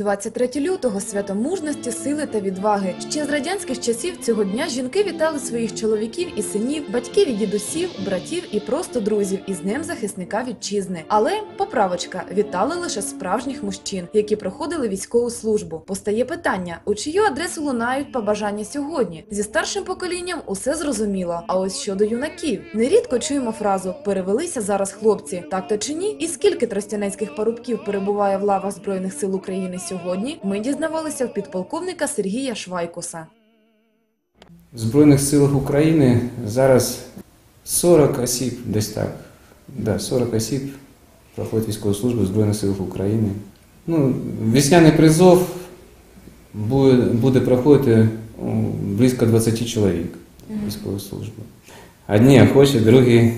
23 лютого свято мужності, сили та відваги. Ще з радянських часів цього дня жінки вітали своїх чоловіків і синів, батьків і дідусів, братів і просто друзів із Днем захисника вітчизни. Але поправочка вітали лише справжніх мужчин, які проходили військову службу. Постає питання: у чию адресу лунають побажання сьогодні? Зі старшим поколінням усе зрозуміло. А ось щодо юнаків, нерідко чуємо фразу перевелися зараз хлопці. Так то чи ні? І скільки тростянецьких парубків перебуває в лавах збройних сил України сьогодні? Ми дізнавалися в підполковника Сергія Швайкуса. В Збройних силах України зараз 40 осіб, десь так. Да, 40 осіб проходять військову службу в Збройних силах України. Ну, весняний призов буде, буде проходити близько 20 чоловік військову службу. Одні охочі, другі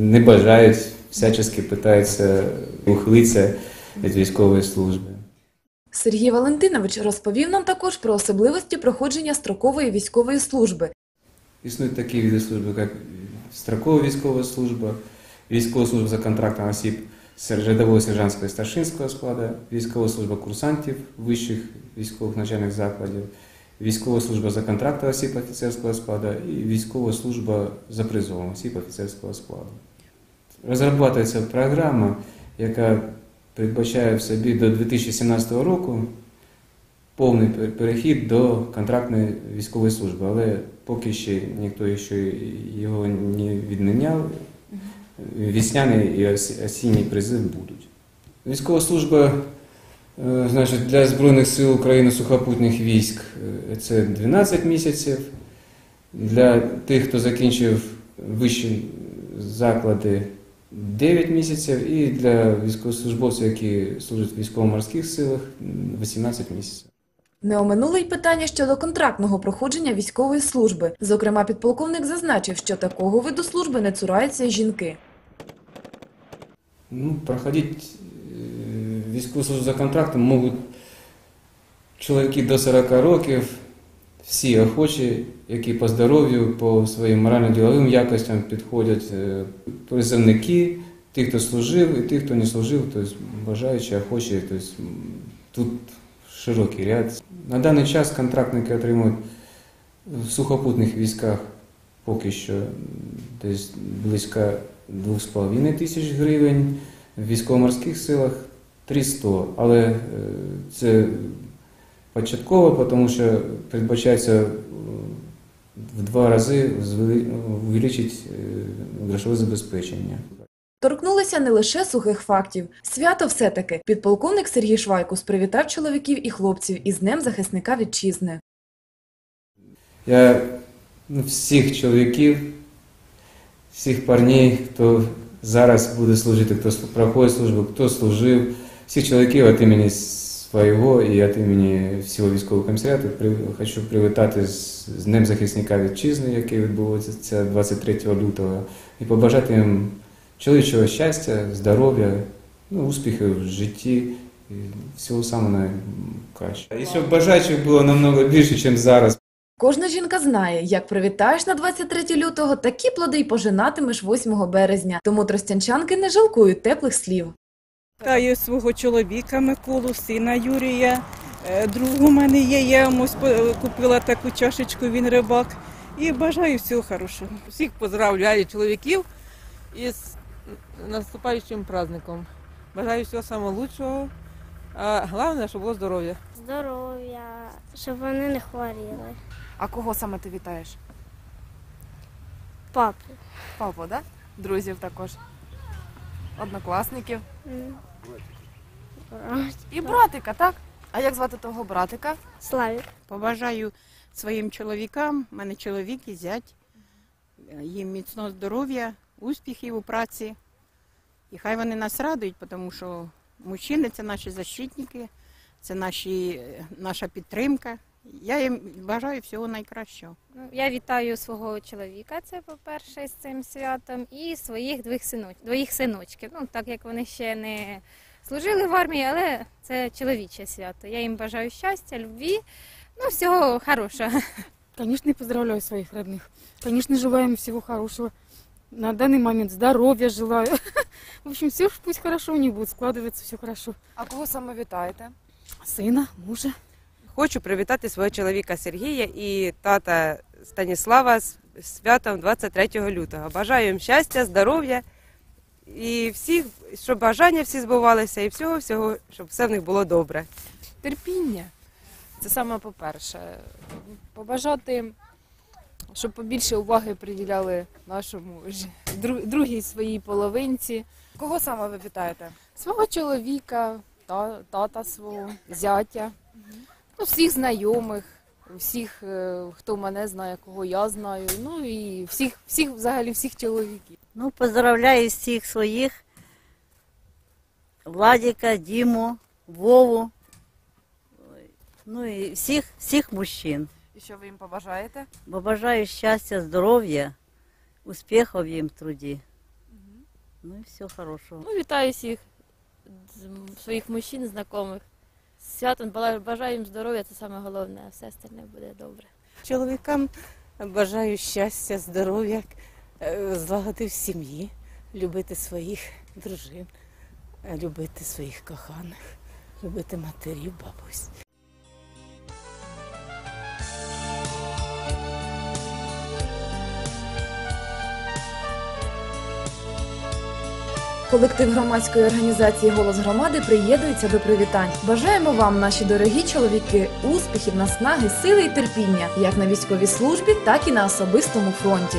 не бажають, всячески питаються ухилитися від військової служби. Слергій Валентинович розповів нам також про особливості проходження строкової військової служби. Існують такі види служби, як строкова військова служба, військова служба за контрактом осіб рядового сержантського і старшинського складу, військова служба курсантів вищих військових навчальних закладів, військова служба за контрактом осіб офіцерського складу і військова служба за призовом осіб офіцерського складу. Розробляється програма, яка передбачає в собі до 2017 року повний перехід до контрактної військової служби, але поки ще ніхто ще його не відміняв. Весняний і осінній призив будуть. Військова служба е, значить, для Збройних сил України сухопутних військ е, це 12 місяців. Для тих, хто закінчив вищі заклади 9 місяців, і для військовослужбовців, які служать в військово-морських силах, м, 18 місяців. Не оминули й питання щодо контрактного проходження військової служби. Зокрема, підполковник зазначив, що такого виду служби не цураються й жінки. Ну, проходить э, військову службу за контрактом можуть чоловіки до 40 років, всі охочі, які по здоров'ю, по своїм морально-діловим якостям підходять, е, призовники, ті, хто служив, і ті, хто не служив, тобто бажаючі, охочі. Тобто, тут широкий ряд. На даний час контрактники отримують в сухопутних військах поки що десь близько 2,5 тисяч гривень, в військово-морських силах 300. Але е, це початково, тому що передбачається е, в два рази увеличити е, грошове забезпечення. Торкнулися не лише сухих фактів. Свято все-таки. Підполковник Сергій Швайкус привітав чоловіків і хлопців із Днем захисника вітчизни. Я ну, всіх чоловіків, всіх парнів, хто зараз буде служити, хто проходить службу, хто служив, всіх чоловіків від імені свого і від імені всього військового комісаріату при- хочу привітати з, з Днем захисника вітчизни, який відбувається 23 лютого, і побажати їм чоловічого щастя, здоров'я, ну, успіхів в житті. І всього самого найкращого. І щоб бажаючих було намного більше, ніж зараз. Кожна жінка знає, як привітаєш на 23 лютого, такі плоди й пожинатимеш 8 березня. Тому тростянчанки не жалкують теплих слів. Вітаю свого чоловіка Миколу, сина Юрія. Е, Друг мене є, я йому купила таку чашечку, він рибак. І бажаю всього хорошого. Всіх поздравляю чоловіків із наступаючим праздником. Бажаю всього самого. А головне, щоб було здоров'я. здоров'я, щоб вони не хворіли. А кого саме ти вітаєш? Папу. Папу, да? Друзів також. Однокласників. М. І братика, так? А як звати того братика? Славік. Побажаю своїм чоловікам, в мене чоловік і зять, їм міцного здоров'я, успіхів у праці. І хай вони нас радують, тому що мужчини це наші защитники, це наші, наша підтримка. Я їм бажаю всього найкращого. Ну, я вітаю свого чоловіка, це по-перше, з цим святом, і своїх двох синоч... двоїх синочків. Ну, так як вони ще не служили в армії, але це чоловіче свято. Я їм бажаю щастя, любві, ну, всього хорошого. Конечно, и поздравляю своих родных. Конечно, желаем всего хорошего. На данный момент здоровья желаю. В общем, все пусть хорошо у них будет складываться, все хорошо. А кого саме вітаєте? Сина, мужа. Хочу привітати свого чоловіка Сергія і тата Станіслава з святом 23 лютого. Бажаю їм щастя, здоров'я і всіх, щоб бажання всі збувалися, і всього, всього, щоб все в них було добре. терпіння. Це саме по-перше. Побажати, щоб побільше уваги приділяли нашому другій своїй половинці, Кого саме ви вітаєте? свого чоловіка, та, тата свого, зятя, ну, всіх знайомих, всіх, е, хто мене знає, кого я знаю, ну і всіх, всіх взагалі всіх чоловіків. Ну, поздравляю всіх своїх. Владіка, Діму, Вову. Ой, Ну і всіх, всіх мужчин. І що ви їм побажаєте? Бо бажаю щастя, здоров'я, успіхів їм в труді. Ну і всього хорошого. Ну, вітаю всіх з- своїх мужчин, знайомих. Святом бажаю їм здоров'я, це саме головне, а все остальне буде добре. Чоловікам бажаю щастя, здоров'я, е, злагоди в сім'ї, любити своїх дружин, е, любити своїх коханих, любити матерів, бабусь. Колектив громадської організації Голос громади приєднується до привітань. Бажаємо вам, наші дорогі чоловіки, успіхів, наснаги, сили і терпіння, як на військовій службі, так і на особистому фронті.